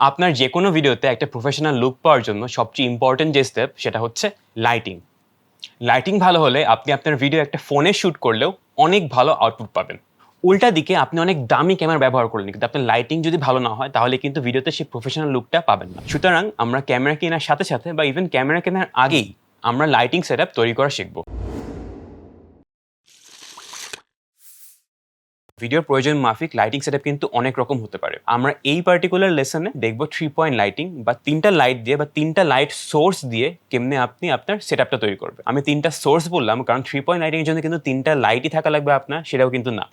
আপনার যে কোনো ভিডিওতে একটা প্রফেশনাল লুক পাওয়ার জন্য সবচেয়ে ইম্পর্টেন্ট যে স্টেপ সেটা হচ্ছে লাইটিং লাইটিং ভালো হলে আপনি আপনার ভিডিও একটা ফোনে শ্যুট করলেও অনেক ভালো আউটপুট পাবেন। উল্টা দিকে আপনি অনেক দামি ক্যামেরা ব্যবহার করলেন, কিন্তু আপনার লাইটিং যদি ভালো না হয়, তাহলে কিন্তু ভিডিওতে সেই প্রফেশনাল লুকটা পাবেন না। সুতরাং আমরা ক্যামেরা কেনার সাথে সাথে বা ইভেন ক্যামেরা কেনার আগেই আমরা লাইটিং সেট তৈরি করা শিখব। ভিডিওর প্রয়োজন মাফিক লাইটিং সেটআপ কিন্তু অনেক রকম হতে পারে। আমরা এই পার্টিকুলার লেসনে দেখব থ্রি পয়েন্ট লাইটিং বা তিনটা লাইট দিয়ে বা তিনটা লাইট সোর্স দিয়ে কেমনে আপনি আপনার সেটআপটা তৈরি করবে আমি তিনটা সোর্স বললাম, কারণ থ্রি পয়েন্ট লাইটিং এর জন্য কিন্তু তিনটা লাইটই থাকা লাগবে আপনার, সেটাও কিন্তু না।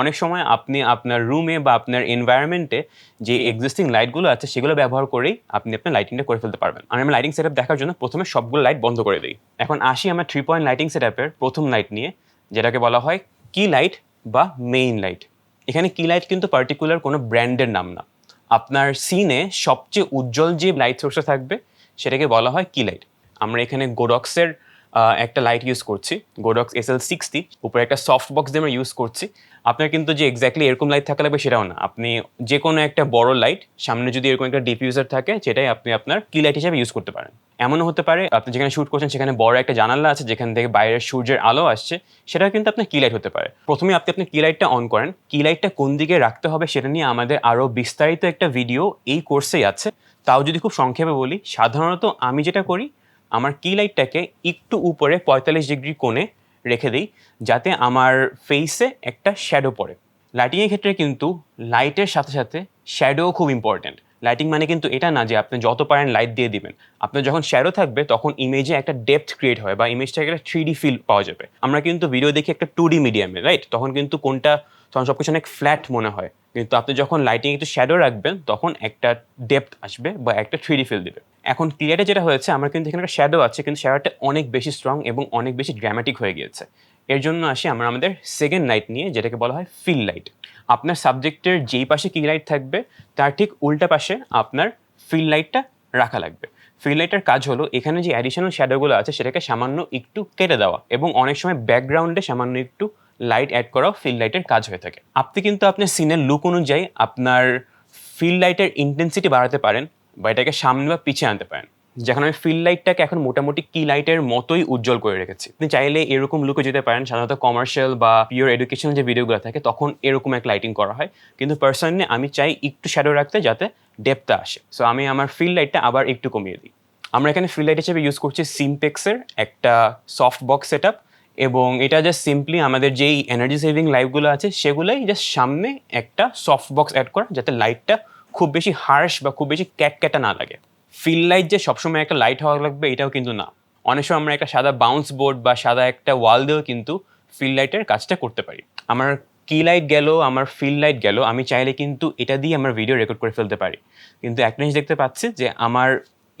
অনেক সময় আপনি আপনার রুমে বা আপনার এনভায়রনমেন্টে যে এক্সিস্টিং লাইটগুলো আছে, সেগুলো ব্যবহার করেই আপনি আপনার লাইটিংটা করে ফেলতে পারবেন। আমি লাইটিং সেটআপ দেখার জন্য প্রথমে সবগুলো লাইট বন্ধ করে দিই। এখন আসি আমার থ্রি পয়েন্ট লাইটিং সেটআপের প্রথম লাইট নিয়ে, যেটাকে বলা হয় কি লাইট বা মেইন লাইট এখানে কি লাইট কিন্তু পার্টিকুলার কোনো ব্র্যান্ডের নাম না। আপনার সিনে সবচেয়ে উজ্জ্বল যে লাইট সোর্সটা থাকবে, সেটাকে বলা হয় কি লাইট আমরা এখানে গোডক্সের একটা লাইট ইউজ করছি। গোডক্স এস এল সিক্সটি উপরে একটা সফট বক্স দিয়ে আমরা ইউজ করছি। আপনার কিন্তু যে এক্স্যাক্টলি এরকম লাইট থাকা লাগবে সেটাও না। আপনি যে কোনো একটা বড় লাইট সামনে যদি এরকম একটা ডিফিউজার থাকে, সেটাই আপনি আপনার কি লাইট হিসাবে ইউজ করতে পারেন। এমনও হতে পারে, আপনি যেখানে শ্যুট করছেন, সেখানে বড় একটা জানালা আছে, যেখান থেকে বাইরের সূর্যের আলো আসছে সেটা কিন্তু আপনার কি লাইট হতে পারে। প্রথমে আপনি আপনার কি লাইটটা অন করেন। কি লাইটটা কোন দিকে রাখতে হবে, সেটা নিয়ে আমাদের আরও বিস্তারিত একটা ভিডিও এই কোর্সেই আছে। তাও যদি খুব সংক্ষেপে বলি, সাধারণত আমি যেটা করি, আমার কি লাইটটাকে একটু উপরে পঁয়তাল্লিশ ডিগ্রি কোণে রেখে দিই, যাতে আমার ফেসে একটা শ্যাডো পড়ে। লাইটিংয়ের ক্ষেত্রে কিন্তু লাইটের সাথে সাথে শ্যাডোও খুব ইম্পর্ট্যান্ট লাইটিং মানে কিন্তু এটা না যে আপনি যত পারেন লাইট দিয়ে দিবেন। আপনার যখন শ্যাডো থাকবে, তখন ইমেজে একটা ডেপথ ক্রিয়েট হয় বা ইমেজটাকে একটা থ্রি ডি ফিল পাওয়া যাবে। আমরা কিন্তু ভিডিও দেখি একটা টু ডি মিডিয়ামে রাইট তখন কিন্তু কোনটা, তখন সব কিছু অনেক ফ্ল্যাট মনে হয়। কিন্তু আপনি যখন লাইটিং একটু শ্যাডো রাখবেন, তখন একটা ডেপথ আসবে বা একটা থ্রি ডি ফিল দেবে। এখন ক্লিয়ারে যেটা হয়েছে, আমার কিন্তু এখানে একটা শ্যাডো আছে, কিন্তু শ্যাডোটা অনেক বেশি স্ট্রং এবং অনেক বেশি ড্রামাটিক হয়ে গিয়েছে। এর জন্য আসি আমরা আমাদের সেকেন্ড লাইট নিয়ে, যেটাকে বলা হয় ফিল লাইট আপনার সাবজেক্টের যেই পাশে কি লাইট থাকবে, তার ঠিক উল্টা পাশে আপনার ফিল লাইটটা রাখা লাগবে। ফিল লাইটের কাজ হলো, এখানে যে অ্যাডিশনাল শ্যাডোগুলো আছে, সেটাকে সামান্য একটু কেটে দেওয়া এবং অনেক সময় ব্যাকগ্রাউন্ডে সামান্য একটু লাইট অ্যাড করাও ফিল লাইটের কাজ হয়ে থাকে। আপনি কিন্তু আপনার সিনের লুক অনুযায়ী আপনার ফিল লাইটের ইন্টেন্সিটি বাড়াতে পারেন। বা এটাকে সামনে বা পিছিয়ে আনতে পারেন। যখন আমি ফিল লাইটটাকে এখন মোটামুটি কি লাইটের মতোই উজ্জ্বল করে রেখেছি। আপনি চাইলে এরকম লুকে যেতে পারেন, সাধারণত কমার্শিয়াল বা পিওর এডুকেশনাল যে ভিডিওগুলো থাকে, তখন এরকম এক লাইটিং করা হয়। কিন্তু পার্সোনালি আমি চাই একটু শ্যাডো রাখতে যাতে ডেপটা আসে। সো আমি আমার ফিল লাইটটা আবার একটু কমিয়ে দিই। আমরা এখানে ফিল লাইট হিসেবে ইউজ করছি সিমপেক্সের একটা সফট বক্স সেট এবং এটা জাস্ট সিম্পলি আমাদের যেই এনার্জি সেভিং লাইটগুলো আছে, সেগুলোই জাস্ট সামনে একটা সফট বক্স অ্যাড করা যাতে লাইটটা খুব বেশি হার্শ বা খুব বেশি ক্যাটক্যাটা না লাগে। ফিল লাইট যে সবসময় একটা লাইট হওয়া লাগবে, এটাও কিন্তু না। অনেক সময় আমরা একটা সাদা বাউন্স বোর্ড বা সাদা একটা ওয়াল দিয়েও কিন্তু ফিল লাইটের কাজটা করতে পারি। আমার কি লাইট গেল, আমার ফিল লাইট গেল, আমি চাইলে কিন্তু এটা দিয়ে আমার ভিডিও রেকর্ড করে ফেলতে পারি। কিন্তু একটা জিনিস দেখতে পাচ্ছি যে আমার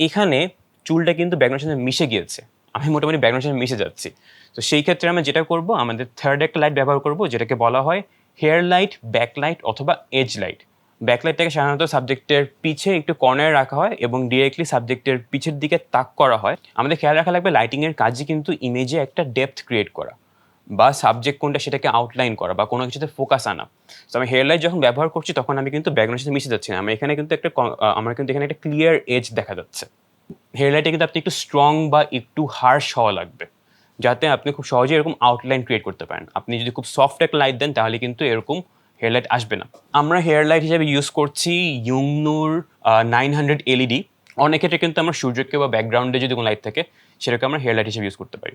এখানে চুলটা কিন্তু ব্যাকগ্রাউন্ডের সাথে মিশে গিয়েছে। আমি মোটামুটি ব্যাকগ্রাউন্ডের সাথে মিশে যাচ্ছি। তো সেই ক্ষেত্রে আমরা যেটা করব, আমাদের থার্ড একটা লাইট ব্যবহার করব, যেটাকে বলা হয় হেয়ার লাইট ব্যাক লাইট অথবা এজ লাইট ব্যাকলাইটটাকে সাধারণত সাবজেক্টের পিছে একটু কর্নারে রাখা হয় এবং ডিরেক্টলি সাবজেক্টের পিছের দিকে তাক করা হয়। আমাদের খেয়াল রাখা লাগবে লাইটিংয়ের কাজই কিন্তু ইমেজে একটা ডেপথ ক্রিয়েট করা বা সাবজেক্ট কোনটা সেটাকে আউটলাইন করা বা কোনো কিছুতে ফোকাস আনা। তো আমি হেয়ার লাইট যখন ব্যবহার করছি তখন আমি কিন্তু ব্যাকগ্রাউন্ডের সাথে মিশে যাচ্ছি না। আমি এখানে কিন্তু একটা আমার কিন্তু এখানে একটা ক্লিয়ার এজ দেখা যাচ্ছে। হেয়ার লাইটে কিন্তু আপনি একটু স্ট্রং বা একটু হার্শ হওয়া লাগবে। যাতে আপনি খুব সহজে এরকম আউটলাইন ক্রিয়েট করতে পারেন। আপনি যদি খুব সফট একটা লাইট দেন তাহলে কিন্তু এরকম হেয়ার লাইট আসবে না। আমরা হেয়ার লাইট হিসেবে ইউজ করছি ইউংনুর নাইন হান্ড্রেড এলইডি অনেক ক্ষেত্রে কিন্তু আমরা সূর্যকে বা ব্যাকগ্রাউন্ডে যদি কোনো লাইট থাকে, সেটাকে আমরা হেয়ার লাইট হিসেবে ইউজ করতে পারি।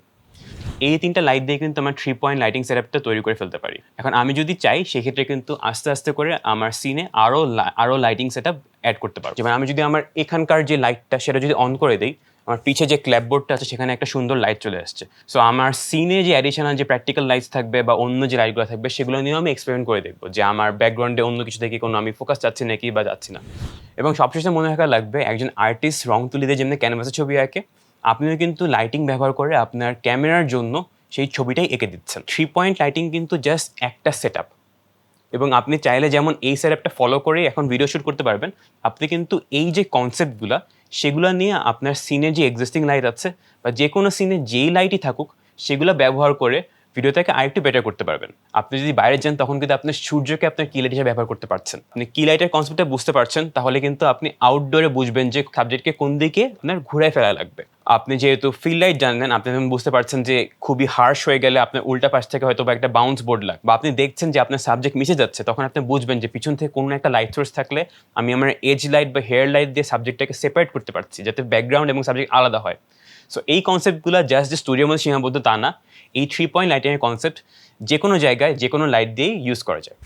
এই তিনটা লাইট দিয়ে কিন্তু আমার থ্রি পয়েন্ট লাইটিং সেটআপটা তৈরি করে ফেলতে পারি। এখন আমি যদি চাই, সেক্ষেত্রে কিন্তু আস্তে আস্তে করে আমার সিনে আরও আরও লাইটিং সেটআপ অ্যাড করতে পারব। যেমন আমি যদি আমার এখানকার যে লাইটটা সেটা যদি অন করে দিই আমার পিছে যে ক্ল্যাপবোর্ডটা আছে, সেখানে একটা সুন্দর লাইট চলে আসছে। সো আমার সিনে যে অ্যাডিশনাল যে প্র্যাকটিক্যাল লাইটস থাকবে বা অন্য যে লাইটগুলো থাকবে, সেগুলো নিয়েও আমি এক্সপেরিমেন্ট করে দেখব যে আমার ব্যাকগ্রাউন্ডে অন্য কিছু থেকে কোনো আমি ফোকাস যাচ্ছি নাকি বা যাচ্ছি না। এবং সবশেষে মনে রাখা লাগবে, একজন আর্টিস্ট রং তুলি দিয়ে যেমনি ক্যানভাসে ছবি আঁকে, আপনিও কিন্তু লাইটিং ব্যবহার করে আপনার ক্যামেরার জন্য সেই ছবিটাই এঁকে দিচ্ছেন। থ্রি পয়েন্ট লাইটিং কিন্তু জাস্ট একটা সেট আপ এবং আপনি চাইলে যেমন এই সেটআপটা ফলো করে এখন ভিডিও শ্যুট করতে পারবেন, আপনি কিন্তু এই যে কনসেপ্টগুলো সেগুলো নিয়ে আপনার সিনে যে এক্সিস্টিং লাইট আছে বা যে কোনো সিনে যেই লাইটই থাকুক, সেগুলো ব্যবহার করে ভিডিওটাকে আরেকটু বেটার করতে পারবেন। আপনি যদি বাইরে যান, তখন কিন্তু আপনার সূর্যকে আপনার কি লাইট হিসেবে ব্যবহার করতে পারছেন। আপনি কি লাইটের কনসেপ্টটা বুঝতে পারছেন, তাহলে কিন্তু আপনি আউটডোরে বুঝবেন যে সাবজেক্টকে কোন দিকে আপনার ঘুরে ফেলা লাগবে। আপনি যেহেতু ফিল লাইট জানেন, আপনি তখন বুঝতে পারছেন যে খুবই হার্শ হয়ে গেলে আপনার উল্টা পাশ থেকে হয়তো বা একটা বাউন্স বোর্ড লাগ বা আপনি দেখছেন যে আপনার সাবজেক্ট মিশে যাচ্ছে, তখন আপনি বুঝবেন যে পিছন থেকে কোনো একটা লাইট সোর্স থাকলে আমি আমার এজ লাইট বা হেয়ার লাইট দিয়ে সাবজেক্টটাকে সেপারেট করতে পারছি, যাতে ব্যাকগ্রাউন্ড এবং সাবজেক্ট আলাদা হয়। সো এই কনসেপ্টগুলো জাস্ট যে স্টুডিওর মধ্যে সীমাবদ্ধ তা না, এই থ্রি পয়েন্ট লাইটিংয়ের কনসেপ্ট যে কোনো জায়গায় যে কোনো লাইট দিয়েই ইউজ করা যায়।